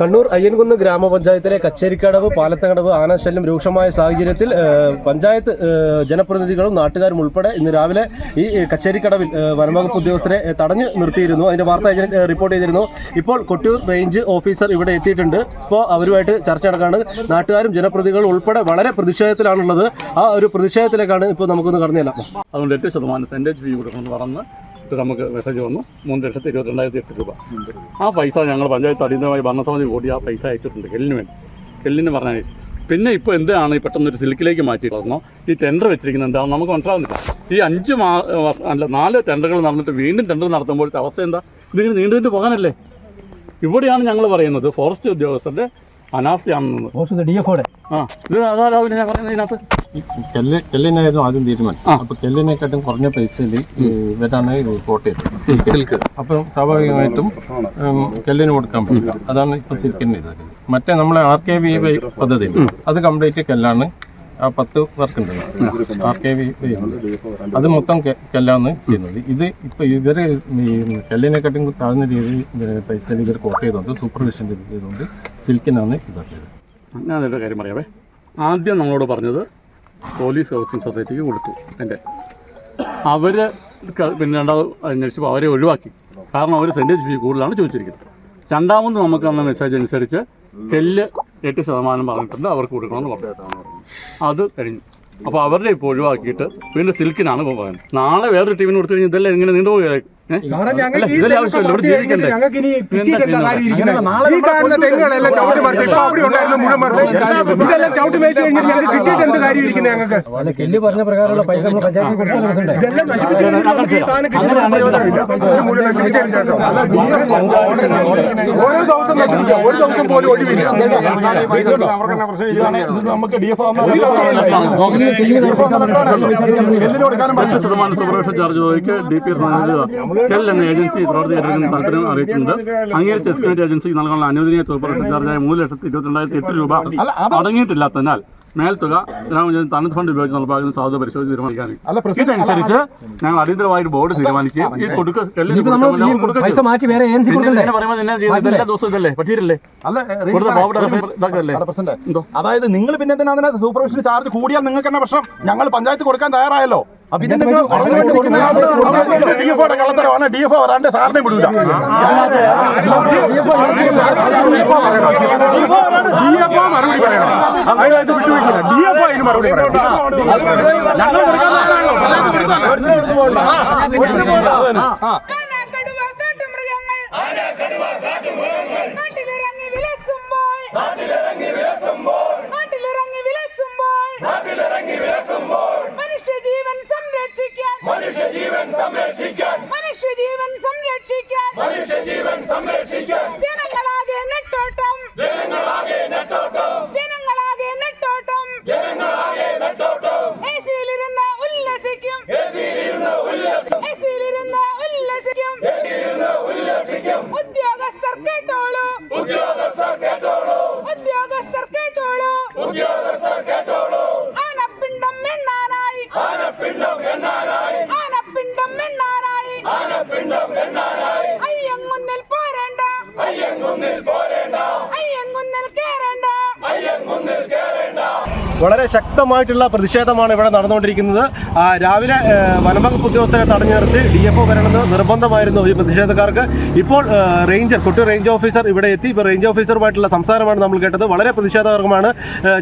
കണ്ണൂർ അയ്യൻകുന്ന് ഗ്രാമപഞ്ചായത്തിലെ കച്ചേരിക്കടവ് പാലത്തകടവ് ആനശല്യം രൂക്ഷമായ സാഹചര്യത്തിൽ പഞ്ചായത്ത് ജനപ്രതിനിധികളും നാട്ടുകാരും ഉൾപ്പെടെ ഇന്ന് രാവിലെ ഈ കച്ചേരിക്കടവിൽ വനംവകുപ്പ് ഉദ്യോഗസ്ഥരെ തടഞ്ഞു നിർത്തിയിരുന്നു. അതിന്റെ വാർത്ത റിപ്പോർട്ട് ചെയ്തിരുന്നു. ഇപ്പോൾ കൊട്ടിയൂർ റേഞ്ച് ഓഫീസർ ഇവിടെ എത്തിയിട്ടുണ്ട്. ഇപ്പോൾ അവരുമായിട്ട് ചർച്ച നടക്കാണ്. നാട്ടുകാരും ജനപ്രതിനിധികളും ഉൾപ്പെടെ വളരെ പ്രതിഷേധത്തിലാണുള്ളത്. ആ ഒരു പ്രതിഷേധത്തിലേക്കാണ് ഇപ്പോൾ നമുക്കൊന്ന് കടന്നു അതുകൊണ്ട് എട്ട് ശതമാനം സെന്റേജ് ഫീ കൊടുക്കുമെന്ന് പറഞ്ഞ് ഇത് നമുക്ക് മെസ്സേജ് വന്നു. മൂന്ന് ലക്ഷത്തി ഇരുപത്തിരണ്ടായിരത്തി എട്ട് രൂപ. ആ പൈസ ഞങ്ങൾ പഞ്ചായത്ത് അടിയന്തരമായി ഭരണസമിതി കൂടി ആ പൈസ അയച്ചിട്ടുണ്ട് കെല്ലിന് വേണ്ടി. കെല്ലിന് പറഞ്ഞാൽ പിന്നെ ഇപ്പോൾ എന്താണ് ഈ പെട്ടെന്ന് ഒരു സിൽക്കിലേക്ക് മാറ്റി മാറ്റിയിട്ടുള്ളതെന്നോ ഈ ടെൻഡർ വെച്ചിരിക്കുന്നത് എന്താണെന്ന് നമുക്ക് മനസ്സിലാവുന്നില്ല. ഈ അഞ്ച് മാ അല്ല നാല് ടെൻഡറുകൾ നടന്നിട്ട് വീണ്ടും ടെൻഡർ നടത്തുമ്പോഴത്തെ അവസ്ഥ എന്താ? ഇതിങ്ങനെ നീണ്ടു പോകാനല്ലേ? ഇവിടെയാണ് ഞങ്ങൾ പറയുന്നത് ഫോറസ്റ്റ് ഉദ്യോഗസ്ഥരുടെ അനാസ്ഥയാണെന്ന്. ഡി എഫ് ആ ഇത് അതാ രാവിലെ ഞാൻ പറയുന്നത് ഇതിനകത്ത്? കെല്ല് കെല്ലിനായിരുന്നു ആദ്യം തീരുമാനിച്ചത്. അപ്പൊ കെല്ലിനെക്കാട്ടും കുറഞ്ഞ പൈസയിൽ ഇവരാണ് റിപ്പോർട്ട് ചെയ്തത്. സിൽക്ക് അപ്പം സ്വാഭാവികമായിട്ടും കെല്ലിന് കൊടുക്കാൻ പറ്റില്ല. അതാണ് ഇപ്പൊ സിൽക്കിന് ഇത്. മറ്റേ നമ്മളെ ആർ കെ വി വൈ പദ്ധതി അത് കംപ്ലീറ്റ് കെല്ലാണ് ആ പത്ത് വർക്ക് ഉണ്ട് ആർ കെ വി അത് മൊത്തം കല്ലാണ് ചെയ്യുന്നത്. ഇത് ഇപ്പൊ ഇവർ ഈ കെല്ലിനെക്കാട്ടും താഴ്ന്ന രീതിയിൽ പൈസയിൽ ഇവർ കോട്ട് ചെയ്തുകൊണ്ട് സൂപ്പർവിഷൻ ചെയ്തുകൊണ്ട് സിൽക്കിനാണ് ഇതാക്കിയത് ഞാൻ അതിന്റെ കാര്യം പറയാവേ. ആദ്യം നമ്മളോട് പറഞ്ഞത് പോലീസ് ഹൗസിംഗ് സൊസൈറ്റിക്ക് കൊടുത്തു എന്റെ അവർ പിന്നെ രണ്ടാമത് അന്വേഷിച്ചപ്പോൾ അവരെ ഒഴിവാക്കി. കാരണം അവർ സെന്റേജ് ഫീ കൂടുതലാണ് ചോദിച്ചിരിക്കുന്നത്. രണ്ടാമത് നമുക്ക് തന്ന മെസ്സേജ് അനുസരിച്ച് കെല്ല് എട്ട് ശതമാനം പറഞ്ഞിട്ടുണ്ട് അവർക്ക് കൊടുക്കണമെന്ന് പറഞ്ഞു. അത് കഴിഞ്ഞു. അപ്പോൾ അവരുടെ ഇപ്പോൾ ഒഴിവാക്കിയിട്ട് വീണ്ടും സിൽക്കിനാണ് പറയുന്നത്. നാളെ വേറൊരു ടീമിന് കൊടുത്തു കഴിഞ്ഞാൽ ഇതെല്ലാം ഇങ്ങനെ നീണ്ടുപോയി കെല്ലി പറഞ്ഞ പ്രകാരമുള്ള പൈസ നമ്മൾ ഓരോ ദിവസം ഒരു ദിവസം പോലും ഒഴിവില്ല നമുക്ക് ഡി എഫ് എട്ട് ശതമാനം supervision charge D P S KEL എന്ന ഏജൻസി പ്രവർത്തി ഏറ്റെടുക്കുന്ന താല്പര്യം അറിയിച്ചിട്ടുണ്ട്. അങ്ങനെ ചെസ് കമ്മിറ്റി ഏജൻസിക്ക് നൽകാനുള്ള അനുവദനീയ സൂപ്പർവിഷൻ ചാർജായ മൂന്ന് ലക്ഷത്തി ഇരുപത്തിരണ്ടായിരത്തി എട്ട് രൂപ അടങ്ങിയിട്ടില്ലാത്തതിനാൽ മേൽത്തുക ഗ്രാമപഞ്ചായത്ത് തനത് ഫണ്ട് ഉപയോഗിച്ച് നടപ്പാക്കുന്ന സാധ്യത പരിശോധിച്ച് തീരുമാനിക്കാൻ ഇതനുസരിച്ച് ഞങ്ങൾ അടിയന്തരമായിട്ട് ബോർഡ് തീരുമാനിക്കുകയും ഈ കൊടുക്കുക മാറ്റി വേറെ ഏജൻസി എല്ലാ ദിവസവും ഇതല്ലേ അതായത് നിങ്ങൾ പിന്നെ അതിനകത്ത് സൂപ്പർവിഷൻ ചാർജ് കൂടിയാൽ നിങ്ങൾക്ക് തന്നെ പ്രശ്നം? ഞങ്ങൾ പഞ്ചായത്ത് കൊടുക്കാൻ തയ്യാറായല്ലോ. ഡി എഫ് സ കള്ളത്തരമാണ് ഡി എഫ് ഒ വരാണ്ട് സാറിനെ വിടൂല മറുപടി പറയണം അതിനകത്ത് വിട്ടുവയ്ക്കില്ല ഡി എഫ് അതിന് മറുപടി പറയണം ഞങ്ങൾ കൊടുക്കാൻ തയ്യാറാണല്ലോ പഞ്ചായത്ത് കൊടുത്താലോ ആന, കടുവ, കാട്ടുമൃഗങ്ങൾ നാട്ടിലിറങ്ങി വിലസുമ്പോൾ നാട്ടിലിറങ്ങി വിലസുമ്പോൾ മനുഷ്യജീവൻ സംരക്ഷിക്കാൻ മനുഷ്യജീവൻ സംരക്ഷിക്കാൻ. ജനങ്ങളാകെ വളരെ ശക്തമായിട്ടുള്ള പ്രതിഷേധമാണ് ഇവിടെ നടന്നുകൊണ്ടിരിക്കുന്നത്. രാവിലെ വനംവകുപ്പ് ഉദ്യോഗസ്ഥരെ തടഞ്ഞു നിർത്തി ഡി എഫ് ഒ വരണമെന്ന് നിർബന്ധമായിരുന്നു ഈ പ്രതിഷേധക്കാർക്ക്. ഇപ്പോൾ റേഞ്ചർ കൊട്ടൂർ റേഞ്ച് ഓഫീസർ ഇവിടെ എത്തി. ഇപ്പോൾ റേഞ്ച് ഓഫീസറുമായിട്ടുള്ള സംസാരമാണ് നമ്മൾ കേട്ടത്. വളരെ പ്രതിഷേധകരമാണ്.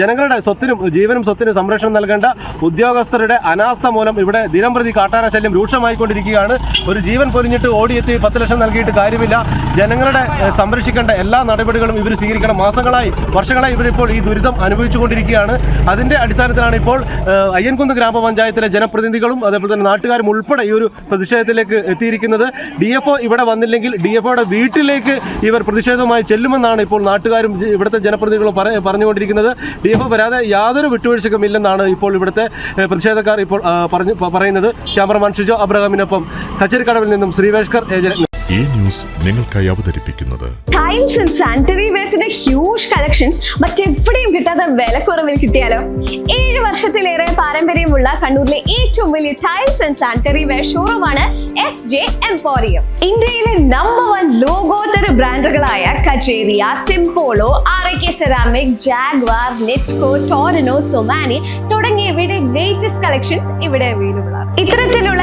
ജനങ്ങളുടെ സ്വത്തിനും ജീവനും സ്വത്തിനും സംരക്ഷണം നൽകേണ്ട ഉദ്യോഗസ്ഥരുടെ അനാസ്ഥ മൂലം ഇവിടെ ദിനംപ്രതി കാട്ടാന ശല്യം രൂക്ഷമായിക്കൊണ്ടിരിക്കുകയാണ്. ഒരു ജീവൻ പൊലിഞ്ഞിട്ട് ഓടിയെത്തി പത്ത് ലക്ഷം നൽകിയിട്ട് കാര്യമില്ല. ജനങ്ങളുടെ സംരക്ഷിക്കേണ്ട എല്ലാ നടപടികളും ഇവർ സ്വീകരിക്കണം. മാസങ്ങളായി വർഷങ്ങളായി ഇവരിപ്പോൾ ഈ ദുരിതം അനുഭവിച്ചുകൊണ്ടിരിക്കുകയാണ്. അതിന്റെ അടിസ്ഥാനത്തിലാണ് ഇപ്പോൾ അയ്യൻകുന്ന് ഗ്രാമപഞ്ചായത്തിലെ ജനപ്രതിനിധികളും അതേപോലെ തന്നെ നാട്ടുകാരും ഉൾപ്പെടെ ഈ ഒരു പ്രതിഷേധത്തിലേക്ക് എത്തിയിരിക്കുന്നത്. ഡി എഫ് ഒ ഇവിടെ വന്നില്ലെങ്കിൽ ഡി എഫ് ഒയുടെ വീട്ടിലേക്ക് ഇവർ പ്രതിഷേധവുമായി ചെല്ലുമെന്നാണ് ഇപ്പോൾ നാട്ടുകാരും ഇവിടുത്തെ ജനപ്രതിനിധികളും പറ- പറഞ്ഞുകൊണ്ടിരിക്കുന്നത്. ഡി എഫ് ഒ വരാതെ യാതൊരു വിട്ടുവീഴ്ചക്കും ഇല്ലെന്നാണ് ഇപ്പോൾ ഇവിടുത്തെ പ്രതിഷേധക്കാർ ഇപ്പോൾ പറഞ്ഞു പറയുന്നത്. ക്യാമറമാൻ ഷിജോ അബ്രഹാമിനൊപ്പം കച്ചേരിക്കടവിൽ നിന്നും ശ്രീവേഷ്കർ ഏജന്റ്. ഈ ന്യൂസ് നിങ്ങൾക്കായി അവതരിപ്പിക്കുന്നത് ടൈൽസ് ആൻഡ് സാനിറ്ററി വേസ്റ്റിന്റെ ഹ്യൂജ് കളക്ഷൻസ് മറ്റെവിടെയും കിട്ടാത്ത വിലക്കുറവിൽ കിട്ടിയാലോ? ഏഴ് വർഷത്തിലേറെ പാരമ്പര്യമുള്ള കണ്ണൂരിലെ ഏറ്റവും വലിയ ടൈൽസ് ആൻഡ് സാനിറ്ററി വെയർ ഷോറൂമാണ് എസ് ജെ എംപോറിയം ഇന്ത്യയിലെ നമ്പർ വൺ ലോകോത്തര ബ്രാൻഡുകളായ Kajaria Simpolo R I K ceramic Jaquar Nitco Torino Somany തുടങ്ങിയവയുടെ ലേറ്റസ്റ്റ് കളക്ഷൻസ് ഇവിടെ അവൈലബിൾ ആണ്. ഇത്തരത്തിലുള്ള